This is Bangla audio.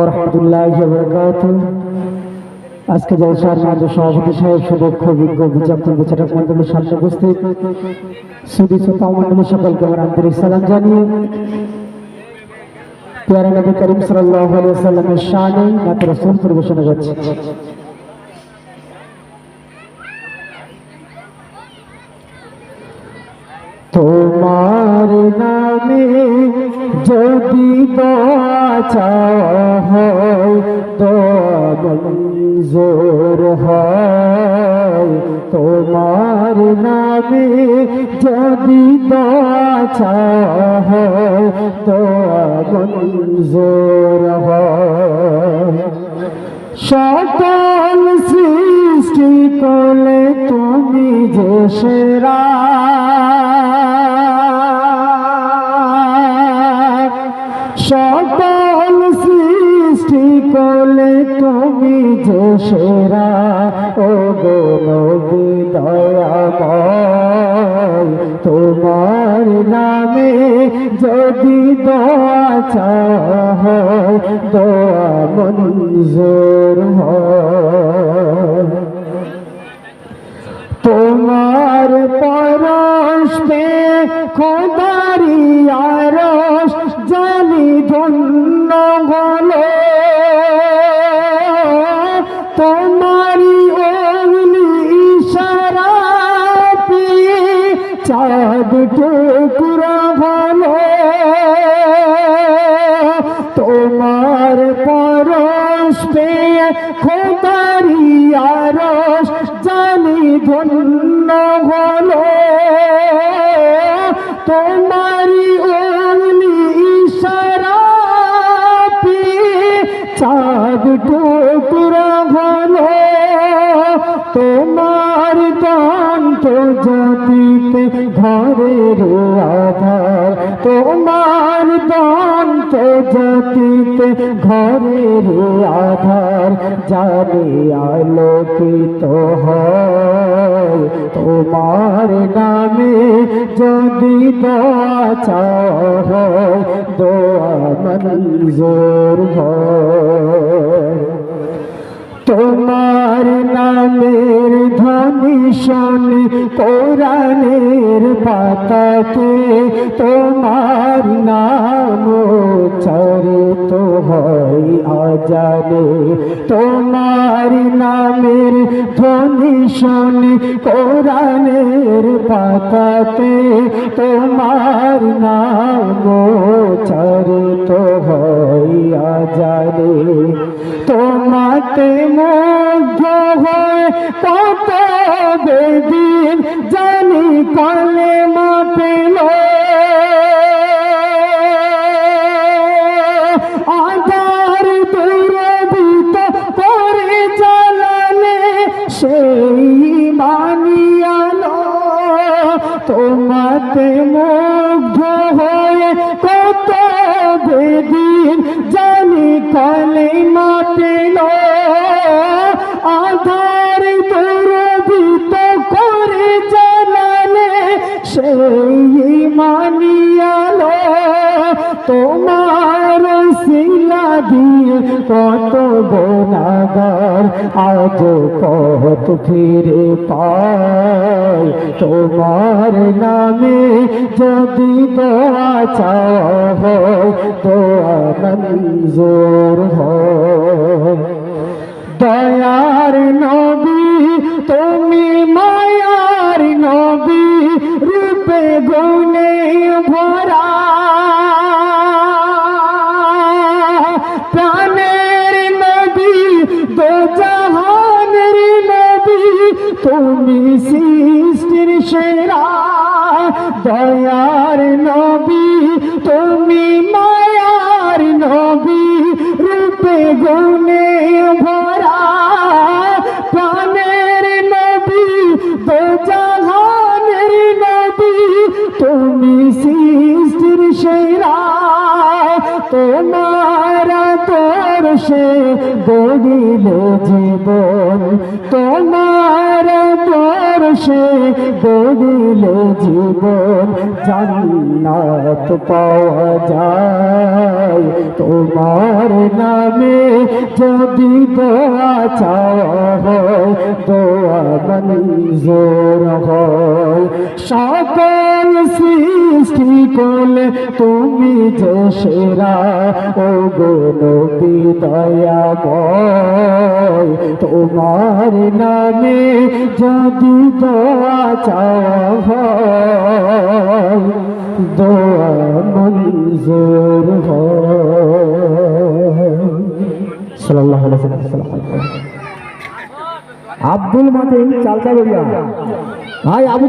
রহমতুল্লাহ বরকাত আজকে জলসার মাঝে সভাপতি সাহেব সুদক্ষ বিজ্ঞ বিজ্ঞাপন বিচারক মন্ডলের সামনে উপস্থিত সুদী শ্রোতা মন্ডলী সকলকে আমার আন্তরিক সালাম জানিয়ে পেয়ারা নবী করিম সাল্লাহ সাল্লামের শানে মাত্র রসুল পরিবেশনা করছে তোমার নামে যদি হয় মঞ্জুর হয়। তোমার নামে যদি হয় মঞ্জুর হয়। সকল সৃষ্টি করলে তুমি যে সেরা যে সেরা ও গো নবী তোমার নামে যদি দোয়া চাহ দোয়া মঞ্জুর তোমার পরশ পে খোদারি টুকরা হলো তোমার পরশ পেয়ে খোদারি আরশ জানি ধন্য হলো। তোমারি ওলি ইশারা চাঁদ টুকরা হলো। তোমার জাতিতে ঘরের আধার। তোমার দন্ত জাতিতে ঘরের আধার জানে আলোকিত হয়। তোমার নামে যদি দোয়া চায় দোয়া মঞ্জুর হয়। তোমার নামের ধ্বনি শোনে, কোরআনের পাতাতে তোমার নাম চরিত হয় আজানে। তোমার নামের ধ্বনি কোরআনের পাতাতে তোমার নাম চরিত হয় আজানে। তোমাতে মুগ্ধ হয়ে কত বেদিন জানি কলে মা পেল আধার দূরবিত করে জ্বালালে সেই মানিয়ালো তোমাতে মুগ্ধ তোমার শিলা দিয়ে কত গোনাগার আজ পথ ফিরে পায় তোমার নামে যদি দোয়া চাও দোয়া মঞ্জুর হয়। দয়ার নবী, তুমি মায়ার নবী, রূপে গুণে ভরা দয়ার নবী সে গড়িলে জীবন। তোমার পর শেখ গডিল জীবন। জান্নাত পাওয়া যায়। তোমার নামে যদি দোয়া চাওয়া হয়, দোয়া মঞ্জুর হয়। সকল সৃষ্টি করলে তুমি যে সেরা ও নবী দয়াময়। তোমার নামে যদি দোয়া চাওয়া হয়, দোয়া মঞ্জুর আব্দুল মাতিন চালতা ভাই, আবু